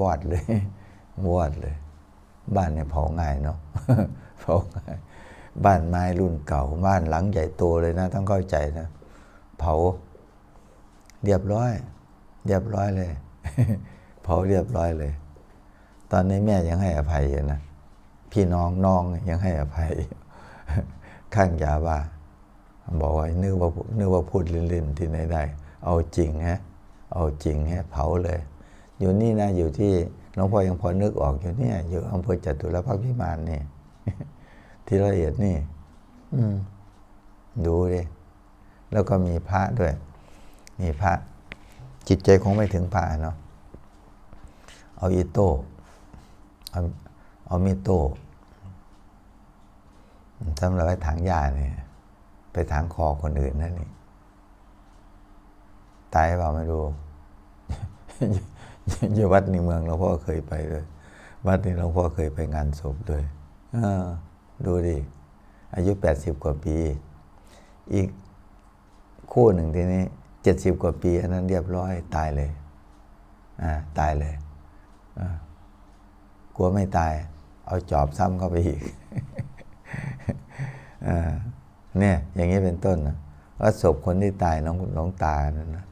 วอดเลยวอดเลย บ้านเนี่ยเผาง่ายเนาะเผาง่ายบ้านไม้รุ่นเก่า บ้านหลังใหญ่โตเลยนะ ต้องเข้าใจนะ เผา เรียบร้อย เรียบร้อยเลย เผาเรียบร้อยเลย ตอนนี้แม่ยังให้อภัยอยู่นะพี่น้องน้องยังให้อภัย ข้างยาบ้าบอกว่านึกว่านึกว่าพูดเล่นๆที่ไหนได้ เอาจริงฮะเอาจริงฮะเผาเลย อยู่นี่นะอยู่ที่หลวงพ่อยังพอนึกออกอยู่เนี่ย อยู่อำเภอจตุรพักษ์พิมานนี่ที่ละเอียดนี่ อืม ดูดิแล้วก็มีพระด้วย มีพระ จิตใจคงไม่ถึงพระเนาะเอาอีโต้เอาเอามีโต้สำหรับไว้ถางหญ้าเนี่ย ไปถางคอคนอื่นนั่นนี่ตายเปล่าไม่รู้ อยู่วัดในเมืองหลวงพ่อเคยไปเลย วัดนี้หลวงพ่อเคยไปงานศพด้วยดูดิ อายุแปดสิบกว่าปี อีกคู่หนึ่งทีนี้เจ็ดสิบกว่าปี อันนั้นเรียบร้อยตายเลยอ่าตายเลยกลัวไม่ตาย เอาจอบซ้ำเข้าไปอีกอเนี่ย อย่างนี้เป็นต้นนะว่าศพคนที่ตายน้องน้องตานั่นนะ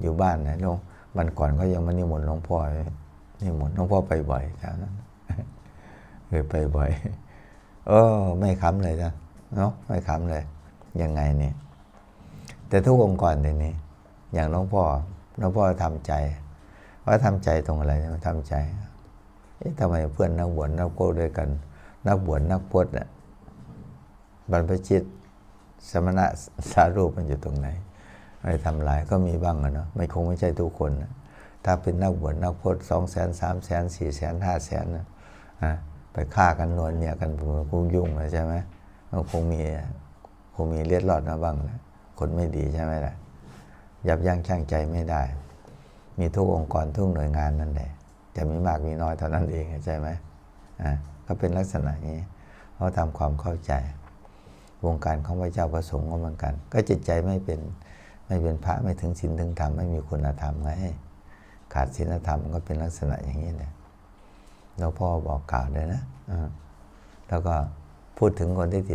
อยู่บ้านนะน้อง วันก่อนเขายังมานิมนต์หลวงพ่อนิมนต์หลวงพ่อไปบ่อยแถวนั้นเคยไปบ่อยเออไม่ค้ำเลยนะเนาะไม่ค้ำเลย ยังไงเนี่ยแต่ทุกองค์กรเดี๋ยวนี้ อย่างหลวงพ่อหลวงพ่อทำใจ ว่าทำใจตรงอะไรนะทำใจเอ๊ะทำไมเพื่อนนักบวชนักโก้ด้วยกัน นักบวชนักพจน์น่ะบรรพชิตสมณะสารูปมันอยู่ตรงไหน อะไรทำลายก็มีบ้างอะเนาะไม่คงไม่ใช่ทุกคนนะถ้าเป็นนักบวชนักพจน์สองแสนสามแสนสี่แสนห้าแสนนะอะไปฆ่ากันนวลเนี่ยกันคงยุ่งเลยใช่ไหมมันคงมีคงมีเลือดรอดมาบ้างนะคนไม่ดีใช่ไหมล่ะยับยั้งชั่งใจไม่ได้ มีทุกองค์กรทุกหน่วยงานนั่นแหละจะมีมากมีน้อยเท่านั้นเองใช่ไหมอะก็เป็นลักษณะนี้เขาทำความเข้าใจ วงการของพระเจ้าประสงค์ก็เหมือนกัน ก็จิตใจไม่เป็น ไม่เป็นพระไม่ถึงศีลถึงธรรมไม่มีคุณธรรมไงขาดศีลธรรมก็เป็นลักษณะอย่างนี้แหละหลวงพ่อบอกกล่าวเลยนะแล้วก็พูดถึงคนที่ติด